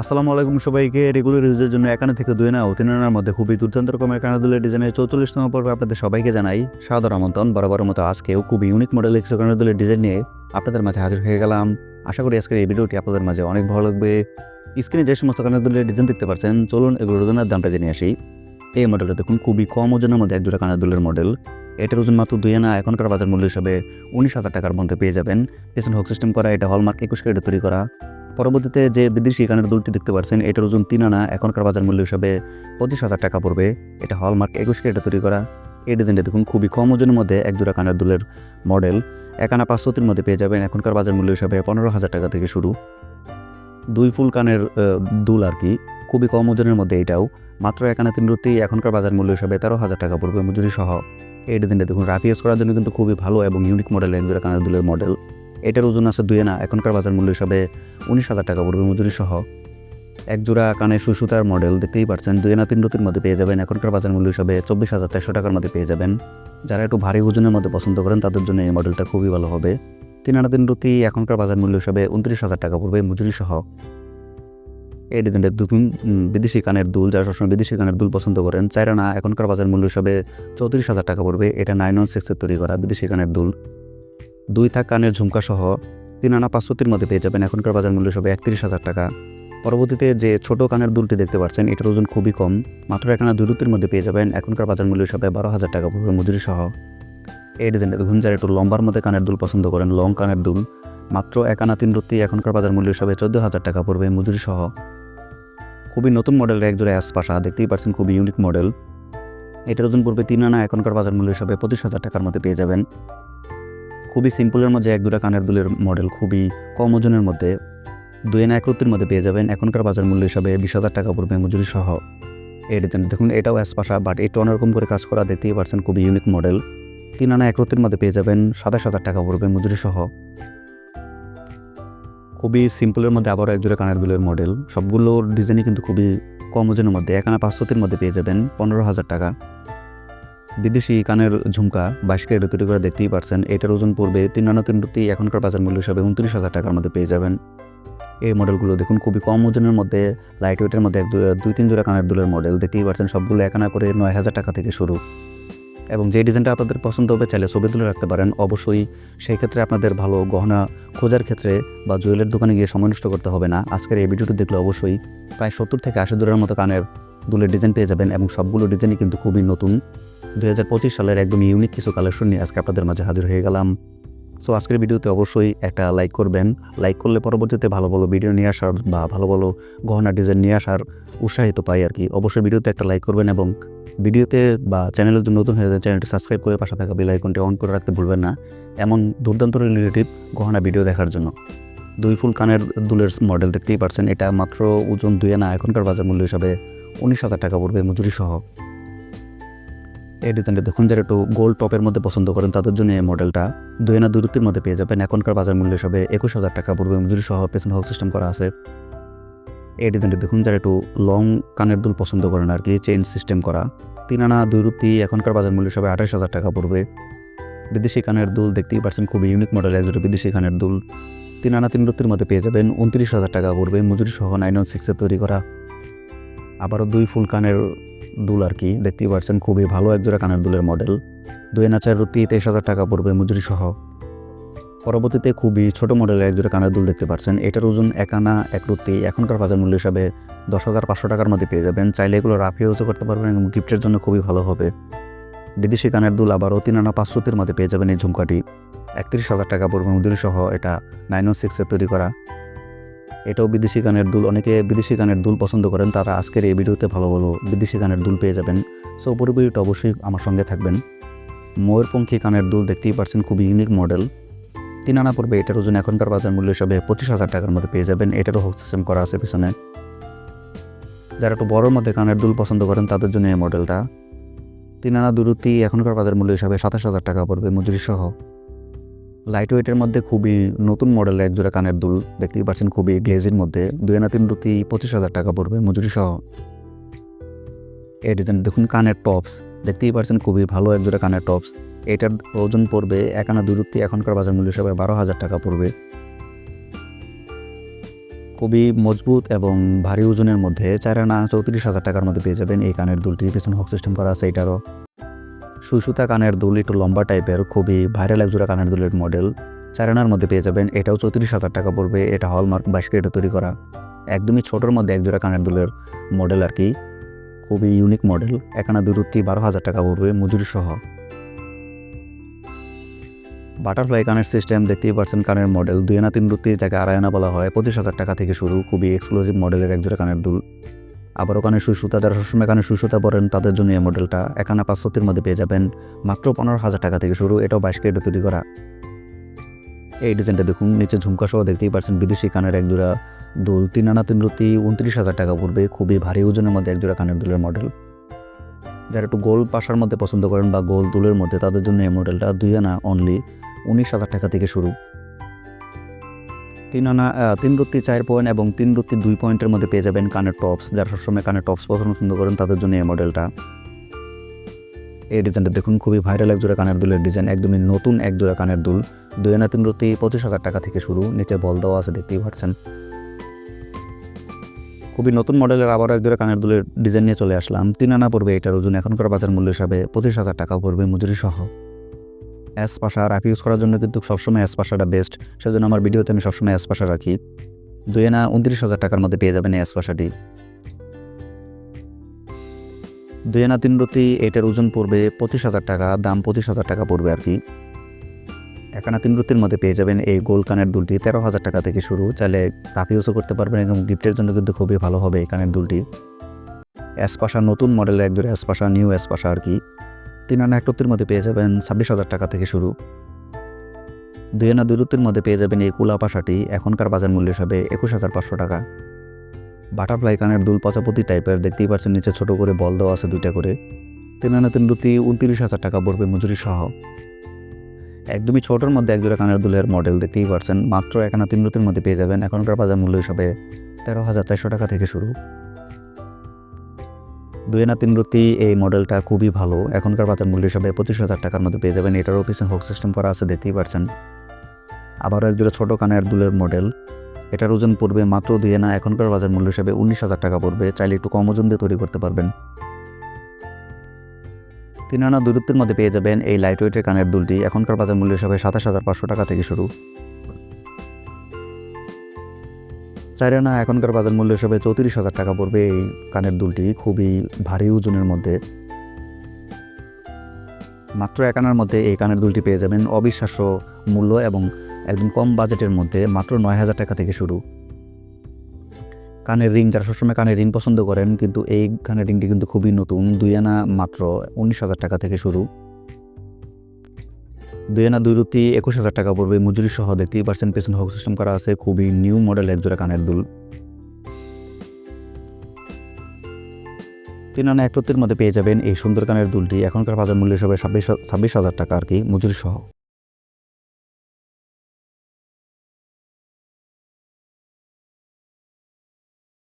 আসসালামু আলাইকুম সবাইকে। রেগুলার ইউজের জন্য একানা থেকে দুই না ও তিন মধ্যে খুবই দুর্দান্ত রকমের কানাদুলের ডিজাইনের চৌচল্লিশ চৌচল্লিশতম পর্বে আপনাদের সবাইকে জানাই সাদর আমন্ত্রণ। বরাবর মতো আজকেও খুবই ইউনিক মডেল একশো কানাদুলের ডিজাইন নিয়ে আপনাদের মাঝে হাজির হয়ে গেলাম। আশা করি আজকের এই ভিডিওটি আপনাদের মাঝে অনেক ভালো লাগবে। স্ক্রিনে যে সমস্ত কানাদুলের ডিজাইন দেখতে পাচ্ছেন, চলুন এগুলোর ওজনের দামটা জেনে আসি। এই মডেলটা দেখুন, খুবই কম ওজনের মধ্যে এক দুটা কানাদুলের মডেল এটার ওজন মাত্র দুই আনা, এখনকার বাজার মূল্য হিসাবে উনিশ হাজার টাকার মধ্যে পেয়ে যাবেন। পেছন হোক সিস্টেম করা, এটা হলমার্ক একুশ কেটে তৈরি করা। পরবর্তীতে যে বিদেশি কানের দুলটি দেখতে পাচ্ছেন এটার ওজন তিন আনা, এখনকার বাজার মূল্য হিসাবে পঁচিশ হাজার টাকা পড়বে। এটা হলমার্ক একুশ কেটে তৈরি করা। এই ডিজাইনটা দেখুন, খুবই কম ওজনের মধ্যে এক দুটা কানের দুলের মডেল। এক আনা পাঁচশোতির মধ্যে পেয়ে যাবেন এখনকার বাজার মূল্য হিসাবে পনেরো হাজার টাকা থেকে শুরু। দুই ফুল কানের দুল আর কি, খুবই কম ওজনের মধ্যে এটাও। মাত্র এক আনা তিন রুতি, এখনকার বাজার মূল্য হিসাবে তেরো হাজার টাকা পড়বে মজুরি সহ। এই ডিজাইনটা দেখুন রাফ ইউজ করার জন্য কিন্তু খুবই ভালো এবং ইউনিক মডেল এক দুটা কানের দুলের মডেল। এটার ওজন আছে দুই আনা। এখনকার বাজার মূল্য হিসাবে উনিশ হাজার টাকা পড়বে মজুরি সহ। এক জোড়া কানের সুসুতার মডেল দেখতেই পারছেন, দুই আনা তিন রতির মধ্যে পেয়ে যাবেন। এখনকার বাজার মূল্য হিসাবে চব্বিশ হাজার চারশো টাকার মধ্যে পেয়ে যাবেন। যারা একটু ভারী ওজনের মধ্যে পছন্দ করেন, তাদের জন্য এই মডেলটা খুবই ভালো হবে। তিন আনা তিন রতি, এখনকার বাজার মূল্য হিসাবে উনত্রিশ হাজার টাকা পড়বে মজুরি সহ। এই ডিজাইনের দুদিন বিদেশি কানের দুল, যারা সবসময় বিদেশি কানের দুল পছন্দ করেন, চার আনা এখনকার বাজার মূল্য হিসাবে চৌত্রিশ হাজার টাকা পড়বে। এটা নাইন ওয়ান সিক্সের তৈরি করা বিদেশি কানের দুল। দুই থাক কানের ঝুমকা সহ তিন আনা পাঁচশোতির মধ্যে পেয়ে যাবেন। এখনকার বাজার মূল্য হিসাবে একত্রিশ হাজার টাকা। পরবর্তীতে যে ছোট কানের দুলটি দেখতে পাচ্ছেন, এটার ওজন খুবই কম। মাত্র এখানে দুই রুতির মধ্যে পেয়ে যাবেন। এখনকার বাজার মূল্য হিসাবে বারো হাজার টাকা পড়বে মজুরি সহ এই ডিজাইনটা দেখুন একটু লম্বার মধ্যে কানের দুল পছন্দ করেন, লং কানের দুল, মাত্র এক আনা তিন রুতি এখনকার বাজার মূল্য হিসাবে চোদ্দ হাজার টাকা পড়বে মজুরি সহ খুবই নতুন মডেলের একজোড়া অ্যাস পাশা দেখতেই পাচ্ছেন খুবই ইউনিক মডেল এটার ওজন পড়বে তিন আনা, এখনকার বাজার মূল্য হিসাবে পঁচিশ হাজার টাকার মধ্যে পেয়ে যাবেন। খুবই সিম্পলের মধ্যে এক দুটা কানের দুলের মডেল খুবই কম ওজনের মধ্যে দুই আনা এক রুতির মধ্যে পেয়ে যাবেন। এখনকার বাজার মূল্য হিসাবে বিশ হাজার টাকা পড়বে মজুরি সহ। ডিজাইন দেখুন, এটাও অ্যাস পাশা বাট এটা অন্যরকম করে কাজ করা দেখতেই পারছেন খুবই ইউনিক মডেল তিন আনা এক মধ্যে পেয়ে যাবেন সাতাশ হাজার টাকা পড়বে মজুরি সহ। খুবই সিম্পলের মধ্যে আবারও একজোড়া কানের দুলের মডেল সবগুলোর ডিজাইনই কিন্তু খুবই কম ওজনের মধ্যে, এক আনা পাঁচশোতির মধ্যে পেয়ে যাবেন পনেরো হাজার টাকা। বিদেশি কানের ঝুমকা বাইশ ক্যারেট তৈরি করে দেখতেই পারছেন, এটার ওজন পড়বে তিন আনা তিন রুতি এখনকার বাজার মূল্য হিসাবে উনত্রিশ হাজার টাকার মধ্যে পেয়ে যাবেন। এই মডেলগুলো দেখুন, খুবই কম ওজনের মধ্যে লাইট ওয়েটের মধ্যে এক দুই তিন জোড়া কানের দুলের মডেল, দেখতেই পারছেন সবগুলো একানা করে নয় হাজার টাকা থেকে শুরু। এবং যে ডিজাইনটা আপনাদের পছন্দ হবে, চাইলে ছবি তুলে রাখতে পারেন। অবশ্যই সেই ক্ষেত্রে আপনাদের ভালো গহনা খোঁজার ক্ষেত্রে বা জুয়েলের দোকানে গিয়ে সময় নষ্ট করতে হবে না। আজকের এই ভিডিওটি দেখলে অবশ্যই প্রায় সত্তর থেকে আশি দূরের মতো কানের দুলের ডিজাইন পেয়ে যাবেন এবং সবগুলো ডিজাইনই কিন্তু খুবই নতুন। দুই হাজার পঁচিশ সালের একদম ইউনিক কিছু কালেকশন নিয়ে আজকে আপনাদের মাঝে হাজির হয়ে গেলাম। সো আজকের ভিডিওতে অবশ্যই একটা লাইক করবেন। লাইক করলে পরবর্তীতে ভালো ভালো ভিডিও নিয়ে আসার বা ভালো ভালো গহনা ডিজাইন নিয়ে আসার উৎসাহিত পাই আর কি। অবশ্যই ভিডিওতে একটা লাইক করবেন এবং ভিডিওতে বা চ্যানেলের জন্য নতুন হয়ে যায় চ্যানেলটি সাবস্ক্রাইব করে পাশে থাকা বেল আইকনটি অন করে রাখতে ভুলবেন না। এমন দুর্দান্ত রিলেটিভ গহনা ভিডিও দেখার জন্য। দুই ফুল কানের দুলের মডেল দেখতেই পারছেন। এটা মাত্র ওজন দুই আনা এখনকার বাজার মূল্য হিসাবে উনিশ হাজার টাকা পড়বে মজুরি সহ। এই ডিজাইনটা দেখুন যারা একটু গোল্ড টপের মধ্যে পছন্দ করেন, তাদের জন্য এই মডেলটা দুই আনা দূরত্বের মধ্যে পেয়ে যাবেন। এখনকার বাজার মূল্য হিসাবে একুশ হাজার টাকা পড়বে মজুরি সহ পেছন হক সিস্টেম করা আছে। এই ডিজাইনটা দেখুন যারা একটু লং কানের দুল পছন্দ করেন আর কি চেইন সিস্টেম করা, তিন আনা দুই রুতি এখনকার বাজার মূল্য হিসাবে আঠাশ হাজার টাকা পড়বে বিদেশি কানের দুল দেখতেই পাচ্ছেন, খুবই ইউনিক মডেল একজোড়া বিদেশি কানের দুল। তিন আনা তিন রুতির মধ্যে পেয়ে যাবেন, উনত্রিশ হাজার টাকা পড়বে মজুরি সহ নাইন ওয়ান সিক্সে তৈরি করা। আবারও দুই ফুল কানের দুল আর কি, দেখতেই পাচ্ছেন খুবই ভালো একজোড়া কানের দুলের মডেল দুই আনা চার রুতি তেইশ হাজার টাকা পড়বে মজুরি সহ পরবর্তীতে খুবই ছোট মডেলের একজোড়া কানের দুল দেখতে পাচ্ছেন এটার ওজন এক আনা, এক রুতি এখনকার বাজার মূল্য হিসাবে দশ হাজার পাঁচশো টাকার মধ্যে পেয়ে যাবেন। চাইলে এগুলো রাফ ইউজও করতে পারবেন এবং গিফটের জন্য খুবই ভালো হবে। বিদেশি কানের দুল আবারও তিন আনা পাঁচশোতির মধ্যে পেয়ে যাবেন এই ঝুমকাটি। একত্রিশ হাজার টাকা পড়বে মুদির সহ এটা নাইন ও সিক্সের তৈরি করা। এটাও বিদেশি কানের দুল। অনেকে বিদেশি কানের দুল পছন্দ করেন, তারা আজকের এই ভিডিওতে ভালো ভালো বিদেশি কানের দুল পেয়ে যাবেন। সো পুরো ভিডিওটা অবশ্যই আমার সঙ্গে থাকবেন। ময়ূরপঙ্খী কানের দুল দেখতেই পারছেন খুবই ইউনিক মডেল তিন আনা পড়বে এটার ওজন এখনকার বাজার মূল্য হিসাবে পঁচিশ হাজার টাকার মধ্যে পেয়ে যাবেন। এটারও হোক সিস্টেম করা আছে পিছনে। যারা একটু বড়োর মধ্যে কানের দুল পছন্দ করেন, তাদের জন্য এই মডেলটা তিন আনা দুরুতি এখনকার বাজার মূল্য হিসাবে সাতাশ হাজার টাকা পড়বে মজুরি সহ। লাইট ওয়েটের মধ্যে খুবই নতুন মডেলের এক জোড়া কানের দুল, দেখতেই পাচ্ছেন খুবই গ্লেজের মধ্যে। দুই আনা তিন রুতি পঁচিশ হাজার টাকা পড়বে, মজুরি সহ। এই ডিজাইন দেখুন কানের টপস দেখতেই পাচ্ছেন খুবই ভালো এক জোড়া কানের টপস এটার ওজন পড়বে এক আনা দুই রুতি এখনকার বাজার মূল্য হিসাবে বারো হাজার টাকা পড়বে। খুবই মজবুত এবং ভারী ওজনের মধ্যে চার আনা চৌত্রিশ হাজার টাকার মধ্যে পেয়ে যাবেন এই কানের দুলটি। পিছনে হক সিস্টেম করা আছে, এটারও। সুসুতা কানের দুল একটু লম্বা টাইপের খুবই ভাইরাল একজোড়া কানের দুলের মডেল চার আনার মধ্যে পেয়ে যাবেন, এটাও চৌত্রিশ হাজার টাকা পড়বে, এটা হলমার্ক বাইশ কেটে তৈরি করা। একদমই ছোটোর মধ্যে একজোড়া কানের দুলের মডেল আর কি। খুবই ইউনিক মডেল একানা দূরত্ব বারো হাজার টাকা পড়বে মজুরি সহ। বাটারফ্লাই কানের সিস্টেম দেখতেই পারছেন কানের মডেল দুই আনা তিন রুতি যাকে আনা বলা হয়, পঁচিশ হাজার টাকা থেকে শুরু, খুবই এক্সক্লুসিভ মডেলের একজোড়া কানের দুল। আবারও কানের সুসুতা যারা সবসময় কানের সুসুতা পরেন তাদের জন্য এই মডেলটা একানা পাঁচশোতির মধ্যে পেয়ে যাবেন। মাত্র পনেরো হাজার টাকা থেকে শুরু, এটাও বাইশ কেটে তৈরি করা। এই ডিজাইনটা দেখুন, নিচে ঝুমকা সহ দেখতেই পারছেন বিদেশি কানের একজোড়া দুল, তিন আনা তিন রুতি, উনত্রিশ হাজার টাকা পড়বে, খুবই ভারী ওজনের মধ্যে একজোড়া কানের দুলের মডেল যারা একটু গোল পাশার মধ্যে পছন্দ করেন বা গোল দুলের মধ্যে, তাদের জন্য এই মডেলটা দুই আনা অনলি উনিশ হাজার টাকা থেকে শুরু। তিন আনা তিন রুত্তি চার পয়েন্ট এবং তিন রুত্তি দুই পয়েন্টের মধ্যে পেয়ে যাবেন কানের টপস যারা সবসময় কানের টপস পছন্দ করেন, তাদের জন্য এই মডেলটা এই ডিজাইনটা দেখুন, খুবই ভাইরাল এক একজোড়া কানের দুলের ডিজাইন একদমই নতুন এক একজোড়া কানের দুল। দুই আনা, তিন রুত্তি পঁচিশ হাজার টাকা থেকে শুরু, নিচে বল দেওয়া আছে, দেখতেই পাচ্ছেন। খুবই নতুন মডেলের আবার একজোড়া কানের দুলের ডিজাইন নিয়ে চলে আসলাম। তিন আনা পড়বে এটার ওজন, এখনকার বাজার মূল্য হিসাবে পঁচিশ হাজার টাকা পড়বে মজুরি সহ। অ্যাস পাশা রাফ ইউজ করার জন্য কিন্তু সবসময় অ্যাস পাশাটা বেস্ট সেজন্য আমার ভিডিওতে আমি সবসময় অ্যাস পাশা রাখি। দুই আনা উনত্রিশ হাজার টাকার মধ্যে পেয়ে যাবেন অ্যাস পাশাটি দুই আনা তিন রুতি এটার ওজন পড়বে পঁচিশ হাজার টাকা, দাম পঁচিশ হাজার টাকা পড়বে আর কি। এক আনা তিন রুতির মধ্যে পেয়ে যাবেন এই গোল কানের দুলটি। তেরো হাজার টাকা থেকে শুরু, চাইলে রাফ ইউজও করতে পারবেন এবং গিফটের জন্য কিন্তু খুবই ভালো হবে এই কানের দুলটি। অ্যাসপাশা নতুন মডেলের একজোড়া অ্যাসপাশা নিউ অ্যাসপাশা আর কি। তিন আনা একটির মধ্যে পেয়ে যাবেন ছাব্বিশ হাজার টাকা থেকে শুরু। দুই আনা দুরুতির মধ্যে পেয়ে যাবেন এই কুলা পাশাটি, এখনকার বাজার মূল্য হিসাবে একুশ হাজার পাঁচশো টাকা। বাটারফ্লাই কানের দুল পচাপতি টাইপের, দেখতেই পাচ্ছেন নিচে ছোট করে বল দেওয়া আছে দুইটা করে। তিন আনা তিন রুতি উনত্রিশ হাজার টাকা পড়বে মজুরি সহ। একদমই ছোটোর মধ্যে একজোড়া কানের দুলের মডেল, দেখতেই পাচ্ছেন। মাত্র এক আনা তিন রুতির মধ্যে পেয়ে যাবেন এখনকার বাজার মূল্য হিসাবে তেরো হাজার চারশো টাকা থেকে শুরু। দুই আনা তিন রুতি এই মডেলটা খুবই ভালো। এখনকার বাজার মূল্য হিসাবে পঁচিশ হাজার টাকার মধ্যে পেয়ে যাবেন। এটারও পিছনে হোক সিস্টেম করা আছে, দেখতেই পারছেন। আবারও একজোড়া ছোটো কানের দুলের মডেল এটার ওজন পড়বে মাত্র দুই আনা, এখনকার বাজার মূল্য হিসাবে উনিশ হাজার টাকা পড়বে। চাইলে একটু কম ওজন দিয়ে তৈরি করতে পারবেন। তিন আনা দূরত্বের মধ্যে পেয়ে যাবেন এই লাইট ওয়েটের কানের দুলটি। এখনকার বাজার মূল্য হিসাবে সাতাশ হাজার পাঁচশো টাকা থেকে শুরু। চার আনা এখনকার বাজার মূল্য হিসাবে চৌত্রিশ হাজার টাকা পড়বে। এই কানের দুলটি খুবই ভারী ওজনের মধ্যে। মাত্র এক আনার মধ্যে এই কানের দুলটি পেয়ে যাবেন অবিশ্বাস্য মূল্য এবং একদম কম বাজেটের মধ্যে মাত্র নয় হাজার টাকা থেকে শুরু। কানের রিং, যারা সবসময় কানের রিং পছন্দ করেন, কিন্তু এই কানের রিংটি কিন্তু খুবই নতুন, দুই আনা মাত্র উনিশ হাজার টাকা থেকে শুরু। দুই আনা দুই রুতি একুশ হাজার টাকা পড়বে। মজুরি সহ দেখতেই পারছেন পেছনে হক সিস্টেম করা আছে, খুবই নিউ মডেল এক জোড়া কানের দুল। তিন আনা এক রুতির মধ্যে পেয়ে যাবেন এই সুন্দর কানের দুলটি। এখনকার বাজার মূল্য হিসাবে ছাব্বিশ ছাব্বিশ হাজার টাকা আর কি মজুরি সহ